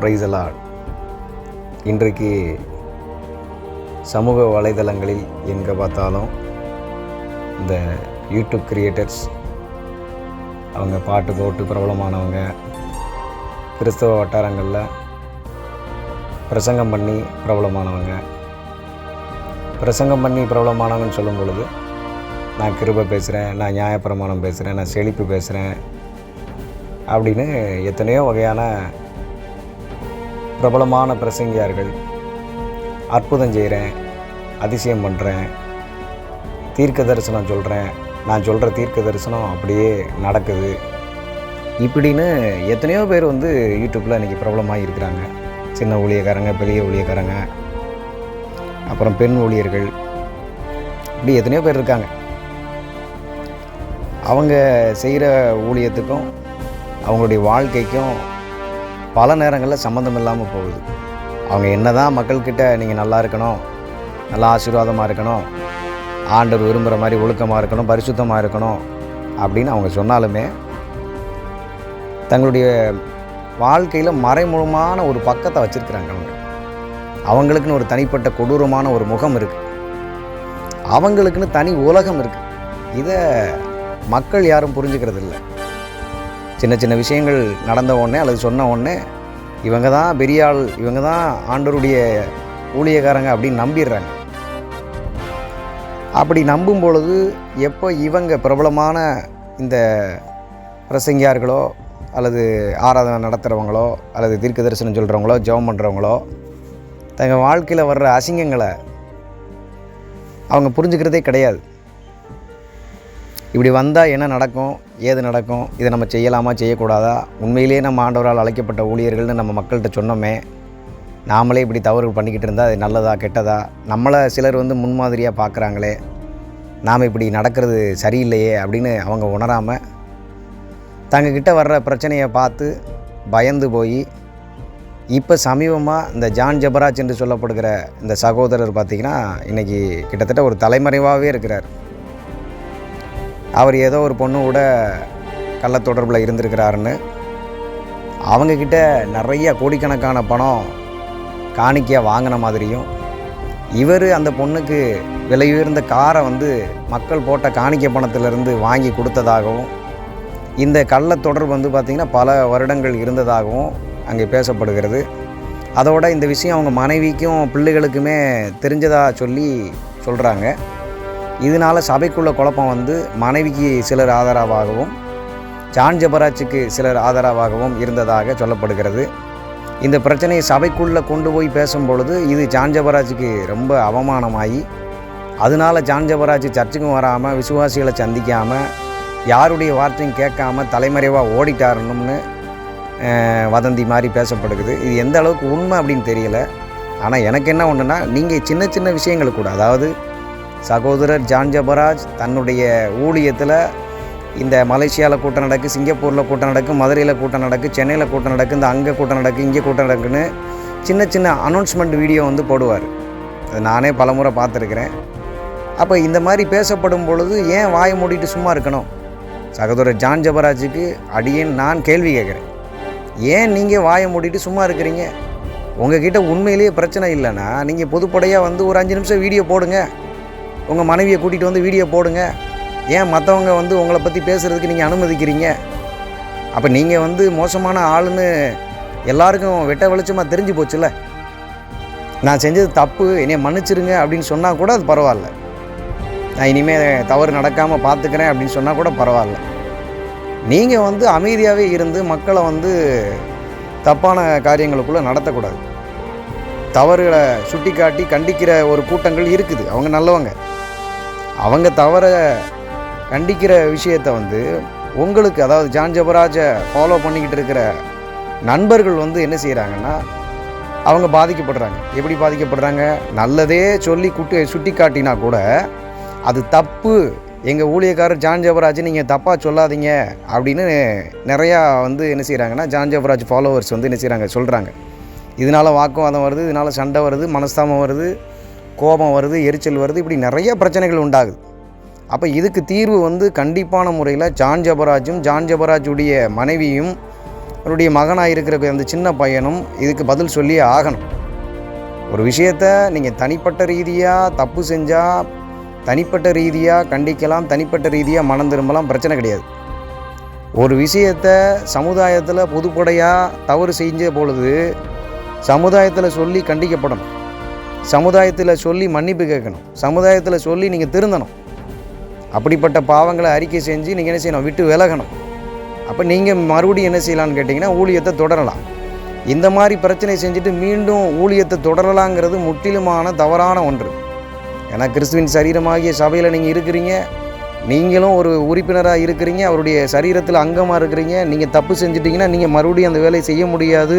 பிரைசலாட் இன்றைக்கு சமூக வலைதளங்களில் எங்கே பார்த்தாலும் இந்த யூடியூப் கிரியேட்டர்ஸ் அவங்க பாட்டு போட்டு பிரபலமானவங்க கிறிஸ்தவ வட்டாரங்களில் பிரசங்கம் பண்ணி பிரபலமானவங்க. பிரசங்கம் பண்ணி பிரபலமானவங்கன்னு சொல்லும் பொழுது நான் கிருபை பேசுகிறேன் நான் நியாயப்பிரமாணம் பேசுகிறேன் நான் செழிப்பு பேசுகிறேன் அப்படின்னு எத்தனையோ வகையான பிரபலமான பிரசங்கியார்கள். அற்புதம் செய்கிறேன் அதிசயம் பண்ணுறேன் தீர்க்க தரிசனம் சொல்கிறேன் நான் சொல்கிற தீர்க்க தரிசனம் அப்படியே நடக்குது. இப்படின்னு எத்தனையோ பேர் வந்து யூடியூப்பில் இன்றைக்கி பிரபலமாக இருக்கிறாங்க. சின்ன ஊழியக்காரங்க பெரிய ஊழியக்காரங்க அப்புறம் பெண் ஊழியர்கள் இப்படி எத்தனையோ பேர் இருக்காங்க. அவங்க செய்கிற ஊழியத்துக்கும் அவங்களுடைய வாழ்க்கைக்கும் பல நேரங்களில் சம்மந்தம் இல்லாமல் போகுது. அவங்க என்ன தான் மக்கள்கிட்ட நீங்கள் நல்லா இருக்கணும் நல்லா ஆசீர்வாதமாக இருக்கணும் ஆண்டவர் விரும்புகிற மாதிரி ஒழுக்கமாக இருக்கணும் பரிசுத்தமாக இருக்கணும் அப்படின்னு அவங்க சொன்னாலுமே தங்களுடைய வாழ்க்கையில் மறைமுகமான ஒரு பக்கத்தை வச்சுருக்கிறாங்க அவங்க. அவங்களுக்குன்னு ஒரு தனிப்பட்ட கொடூரமான ஒரு முகம் இருக்குது அவங்களுக்குன்னு தனி உலகம் இருக்குது இதை மக்கள் யாரும் புரிஞ்சுக்கிறது இல்லை சின்ன சின்ன விஷயங்கள் நடந்த உடனே அல்லது சொன்ன உடனே இவங்க தான் பெரிய ஆள் இவங்க தான் ஆண்டவருடைய ஊழியக்காரங்க அப்படின்னு நம்பிடுறாங்க. அப்படி நம்பும் பொழுது எப்போ இவங்க பிரபலமான இந்த பிரசங்கியார்களோ அல்லது ஆராதனை நடத்துகிறவங்களோ அல்லது தீர்க்க தரிசனம் சொல்கிறவங்களோ ஜெபம் பண்ணுறவங்களோ தங்கள் வாழ்க்கையில் வர்ற அசிங்கங்களை அவங்க புரிஞ்சுக்கிறதே கிடையாது. இப்படி வந்தால் என்ன நடக்கும்? ஏது நடக்கும்? இதை நம்ம செய்யலாமா செய்யக்கூடாதா? உண்மையிலேயே நம்ம ஆண்டவரால் அழைக்கப்பட்ட ஊழியர்கள்னு நம்ம மக்கள்கிட்ட சொன்னோமே நாமளே இப்படி தவறு பண்ணிக்கிட்டு இருந்தால் அது நல்லதா கெட்டதா? நம்மளை சிலர் வந்து முன்மாதிரியாக பார்க்குறாங்களே நாம் இப்படி நடக்கிறது சரியில்லையே அப்படின்னு அவங்க உணராமல் தங்கக்கிட்ட வர்ற பிரச்சனையை பார்த்து பயந்து போய் இப்போ சமீபமாக இந்த ஜான் ஜபராஜ் என்று சொல்லப்படுகிற இந்த சகோதரர் பார்த்திங்கன்னா இன்றைக்கி கிட்டத்தட்ட ஒரு தலைமறைவாகவே இருக்கிறார். அவர் ஏதோ ஒரு பொண்ணு கூட கள்ள தொடர்பில் இருந்திருக்கிறாருன்னு. அவங்கக்கிட்ட நிறைய கோடிக்கணக்கான பணம் காணிக்கையாக வாங்கின மாதிரியும் இவர் அந்த பொண்ணுக்கு விலையுயர்ந்த காரை வந்து மக்கள் போட்ட காணிக்கை பணத்திலிருந்து வாங்கி கொடுத்ததாகவும் இந்த கள்ள தொடர்பு வந்து பார்த்திங்கன்னா பல வருடங்கள் இருந்ததாகவும் அங்கே பேசப்படுகிறது. அதோட இந்த விஷயம் அவங்க மனைவிக்கும் பிள்ளைகளுக்குமே தெரிஞ்சதாக சொல்லி சொல்கிறாங்க இதனால் சபைக்குள்ள குழப்பம் வந்து மனைவிக்கு சிலர் ஆதரவாகவும் ஜான் ஜபராஜுக்கு சிலர் ஆதரவாகவும் இருந்ததாக சொல்லப்படுகிறது. இந்த பிரச்சனையை சபைக்குள்ளே கொண்டு போய் பேசும் பொழுது இது ஜான் ஜபராஜுக்கு ரொம்ப அவமானமாகி அதனால ஜான் ஜபராஜ் சர்ச்சுக்கும் வராமல் விசுவாசிகளை சந்திக்காமல் யாருடைய வார்த்தையும் கேட்காம தலைமறைவாக ஓடிட்டாருன்னு வதந்தி மாதிரி பேசப்படுகிறது. இது எந்த அளவுக்கு உண்மை அப்படின்னு தெரியல. ஆனால் எனக்கு என்ன ஒன்றுனா நீங்கள் சின்ன சின்ன விஷயங்கள் கூட அதாவது சகோதரர் ஜான் ஜபராஜ் தன்னுடைய ஊழியத்தில் இந்த மலேசியாவில் கூட்டம் நடக்கு சிங்கப்பூரில் கூட்டம் நடக்கு மதுரையில் கூட்டம் நடக்கு சென்னையில் கூட்டம் நடக்கு இந்த அங்கே கூட்டம் நடக்கு இங்கே கூட்டம் நடக்குன்னு சின்ன சின்ன அனௌன்ஸ்மெண்ட் வீடியோ வந்து போடுவார். அது நானே பலமுறை பார்த்துருக்குறேன். அப்போ இந்த மாதிரி பேசப்படும் பொழுது ஏன் வாயை மூடிட்டு சும்மா இருக்கணும்? சகோதரர் ஜான் ஜபராஜுக்கு அடியேன் நான் கேள்வி கேட்குறேன். ஏன் நீங்கள் வாயை மூடிட்டு சும்மா இருக்கிறீங்க? உங்ககிட்ட உண்மையிலேயே பிரச்சனை இல்லைன்னா நீங்கள் பொதுப்படையாக வந்து ஒரு அஞ்சு நிமிஷம் வீடியோ போடுங்க. உங்கள் மனைவியை கூட்டிகிட்டு வந்து வீடியோ போடுங்க. ஏன் மற்றவங்க வந்து உங்களை பற்றி பேசுகிறதுக்கு நீங்கள் அனுமதிக்கிறீங்க? அப்போ நீங்கள் வந்து மோசமான ஆளுன்னு எல்லாருக்கும் வெட்ட வெளிச்சமாக தெரிஞ்சு போச்சுல்ல? நான் செஞ்சது தப்பு என்னைய மன்னிச்சிருங்க அப்படின்னு சொன்னால் கூட அது பரவாயில்ல. நான் இனிமேல் தவறு நடக்காமல் பார்த்துக்கிறேன் அப்படின்னு சொன்னால் கூட பரவாயில்ல. நீங்கள் வந்து அமைதியாகவே இருந்து மக்களை வந்து தப்பான காரியங்களுக்குள்ளே நடத்தக்கூடாது. தவறுகளை சுட்டி காட்டி கண்டிக்கிற ஒரு கூட்டங்கள் இருக்குது. அவங்க நல்லவங்க. அவங்க தவற கண்டிக்கிற விஷயத்தை வந்து உங்களுக்கு அதாவது ஜான் ஜபராஜை ஃபாலோ பண்ணிக்கிட்டு இருக்கிற நண்பர்கள் வந்து என்ன செய்கிறாங்கன்னா அவங்க பாதிக்கப்படுறாங்க. எப்படி பாதிக்கப்படுறாங்க? நல்லதே சொல்லி குட்டி சுட்டி காட்டினா கூட அது தப்பு. எங்கள் ஊழியக்காரர் ஜான் ஜபராஜ் நீங்கள் தப்பாக சொல்லாதீங்க அப்படின்னு நிறையா வந்து என்ன செய்கிறாங்கன்னா ஜான் ஜபராஜ் ஃபாலோவர்ஸ் வந்து என்ன செய்கிறாங்க சொல்கிறாங்க இதனால் வாக்குவாதம் வருது இதனால் சண்டை வருது மனஸ்தாபம் வருது. கோபம் வருது எரிச்சல் வருது இப்படி நிறைய பிரச்சனைகள் உண்டாகுது. அப்போ இதுக்கு தீர்வு வந்து கண்டிப்பான முறையில் ஜான் ஜபராஜும் ஜான் ஜபராஜுடைய மனைவியும் அவருடைய மகனாக இருக்கிற அந்த சின்ன பையனும் இதுக்கு பதில் சொல்லியே ஆகணும். ஒரு விஷயத்த நீங்கள் தனிப்பட்ட ரீதியாக தப்பு செஞ்சால் தனிப்பட்ட ரீதியாக கண்டிக்கலாம் தனிப்பட்ட ரீதியாக மனம் திரும்பலாம் பிரச்சனை கிடையாது. ஒரு விஷயத்த சமுதாயத்தில் பொதுப்படையாக தவறு செஞ்ச பொழுது சமுதாயத்தில் சொல்லி கண்டிக்கப்படணும். சமுதாயத்தில் சொல்லி மன்னிப்பு கேட்கணும். சமுதாயத்தில் சொல்லி நீங்கள் திருந்தணும். அப்படிப்பட்ட பாவங்களை அறிக்கை செஞ்சு நீங்கள் என்ன செய்யணும்? விட்டு விலகணும். அப்போ நீங்கள் மறுபடியும் என்ன செய்யலான்னு கேட்டிங்கன்னா ஊழியத்தை தொடரலாம். இந்த மாதிரி பிரச்சனை செஞ்சுட்டு மீண்டும் ஊழியத்தை தொடரலாங்கிறது முற்றிலுமான தவறான ஒன்று. ஏன்னா கிறிஸ்துவின் சரீரமாகிய சபையில் நீங்கள் இருக்கிறீங்க. நீங்களும் ஒரு உறுப்பினராக இருக்கிறீங்க. அவருடைய சரீரத்தில் அங்கமாக இருக்கிறீங்க. நீங்கள் தப்பு செஞ்சிட்டிங்கன்னா நீங்கள் மறுபடியும் அந்த வேலையை செய்ய முடியாது.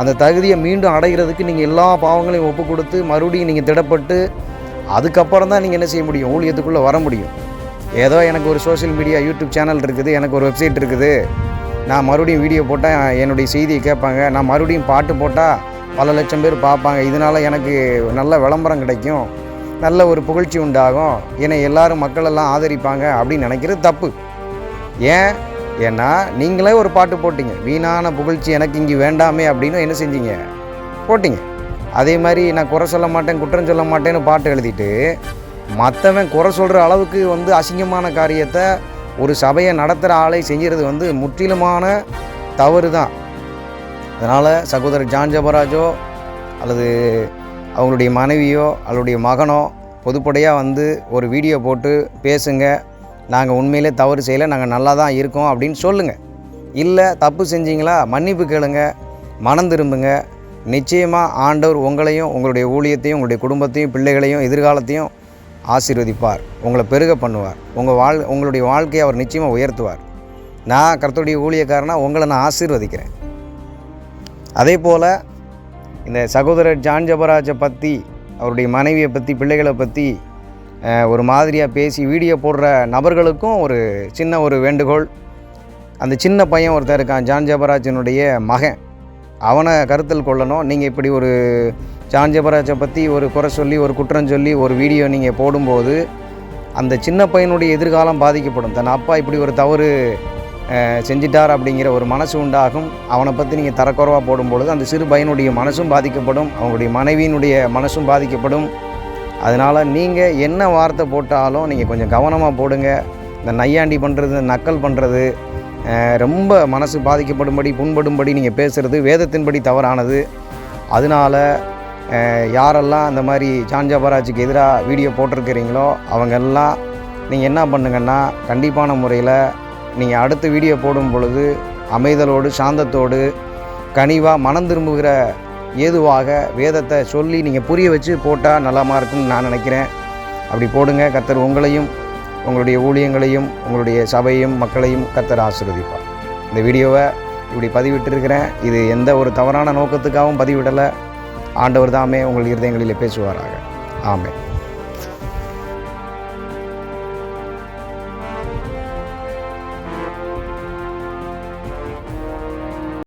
அந்த தகுதியை மீண்டும் அடைகிறதுக்கு நீங்கள் எல்லா பாவங்களையும் ஒப்பு கொடுத்து மறுபடியும் நீங்கள் திடப்பட்டு அதுக்கப்புறம் தான் நீங்கள் என்ன செய்ய முடியும்? ஊழியத்துக்குள்ளே வர முடியும். ஏதோ எனக்கு ஒரு சோஷியல் மீடியா யூடியூப் சேனல் இருக்குது எனக்கு ஒரு வெப்சைட் இருக்குது. நான் மறுபடியும் வீடியோ போட்டால் என்னுடைய செய்தியை கேட்பாங்க. நான் மறுபடியும் பாட்டு போட்டால் பல லட்சம் பேர் பார்ப்பாங்க. இதனால் எனக்கு நல்ல விளம்பரம் கிடைக்கும். நல்ல ஒரு புகழ்ச்சி உண்டாகும். என்னை எல்லாரும் மக்களெல்லாம் ஆதரிப்பாங்க அப்படின்னு நினைக்கிறது தப்பு. ஏன்? ஏன்னா நீங்களே ஒரு பாட்டு போட்டிங்க. வீணான புகழ்ச்சி எனக்கு இங்கே வேண்டாமே அப்படின்னு என்ன செஞ்சீங்க? போட்டிங்க. அதே மாதிரி நான் குறை சொல்ல மாட்டேன் குற்றம் சொல்ல மாட்டேன்னு பாட்டு எழுதிட்டு மற்றவன் குறை சொல்கிற அளவுக்கு வந்து அசிங்கமான காரியத்தை ஒரு சபையை நடத்துகிற ஆளை செஞ்சுறது வந்து முற்றிலுமான தவறு தான். அதனால் சகோதரர் ஜான் ஜபராஜோ அல்லது அவங்களுடைய மனைவியோ அவளுடைய மகனோ பொதுப்படையாக வந்து ஒரு வீடியோ போட்டு பேசுங்க. நாங்கள் உண்மையிலே தவறு செய்யலை நாங்கள் நல்லா தான் இருக்கோம் அப்படின்னு சொல்லுங்கள் இல்லை தப்பு செஞ்சீங்களா? மன்னிப்பு கேளுங்க மனம் திரும்புங்க. நிச்சயமாக ஆண்டவர் உங்களையும் உங்களுடைய ஊழியத்தையும் உங்களுடைய குடும்பத்தையும் பிள்ளைகளையும் எதிர்காலத்தையும் ஆசீர்வதிப்பார். உங்களை பெருக பண்ணுவார். உங்கள் வாழ் உங்களுடைய வாழ்க்கையை அவர் நிச்சயமாக உயர்த்துவார். நான் கருத்துடைய ஊழியக்காரனாக உங்களை நான் ஆசீர்வதிக்கிறேன். அதே போல் இந்த சகோதரர் ஜான் ஜபராஜை பற்றி அவருடைய மனைவியை பற்றி பிள்ளைகளை பற்றி ஒரு மாதிரியாக பேசி வீடியோ போடுற நபர்களுக்கும் ஒரு சின்ன ஒரு வேண்டுகோள். அந்த சின்ன பையன் ஒருத்தர் இருக்கான் ஜான் ஜபராஜனுடைய மகன். அவனை கருத்தில் கொள்ளணும். நீங்கள் இப்படி ஒரு ஜான் ஜபராஜை பற்றி ஒரு குறை சொல்லி ஒரு குற்றம் சொல்லி ஒரு வீடியோ நீங்கள் போடும்போது அந்த சின்ன பையனுடைய எதிர்காலம் பாதிக்கப்படும். தன் அப்பா இப்படி ஒரு தவறு செஞ்சிட்டார் அப்படிங்கிற ஒரு மனசு உண்டாகும். அவனை பற்றி நீங்கள் தரக்குறவாக போடும்பொழுது அந்த சிறு பையனுடைய மனசும் பாதிக்கப்படும். அவங்களுடைய மனைவியினுடைய மனசும் பாதிக்கப்படும். அதனால் நீங்கள் என்ன வார்த்தை போட்டாலும் நீங்கள் கொஞ்சம் கவனமாக போடுங்க. இந்த நையாண்டி பண்ணுறது நக்கல் பண்ணுறது ரொம்ப மனசு பாதிக்கப்படும்படி புண்படும்படி நீங்கள் பேசுகிறது வேதத்தின்படி தவறானது. அதனால் யாரெல்லாம் இந்த மாதிரி சாஞ்சாபராஜுக்கு எதிராக வீடியோ போட்டிருக்கிறீங்களோ அவங்கெல்லாம் நீங்கள் என்ன பண்ணுங்கன்னா கண்டிப்பான முறையில் நீங்கள் அடுத்த வீடியோ போடும் பொழுது அமைதலோடு சாந்தத்தோடு கனிவாக மனம் திரும்புகிற ஏதுவாக வேதத்தை சொல்லி நீங்கள் புரிய வச்சு போட்டால் நலமாக இருக்கும்னு நான் நினைக்கிறேன். அப்படி போடுங்க கத்தர் உங்களையும் உங்களுடைய ஊழியங்களையும் உங்களுடைய சபையும் மக்களையும் கத்தர் ஆசிர்வதிப்பார். இந்த வீடியோவை இப்படி பதிவிட்டிருக்கிறேன். இது எந்த ஒரு தவறான நோக்கத்துக்காகவும் பதிவிடலை. ஆண்டவர் தாமே உங்கள் இருதயங்களில் பேசுவாராக. ஆமே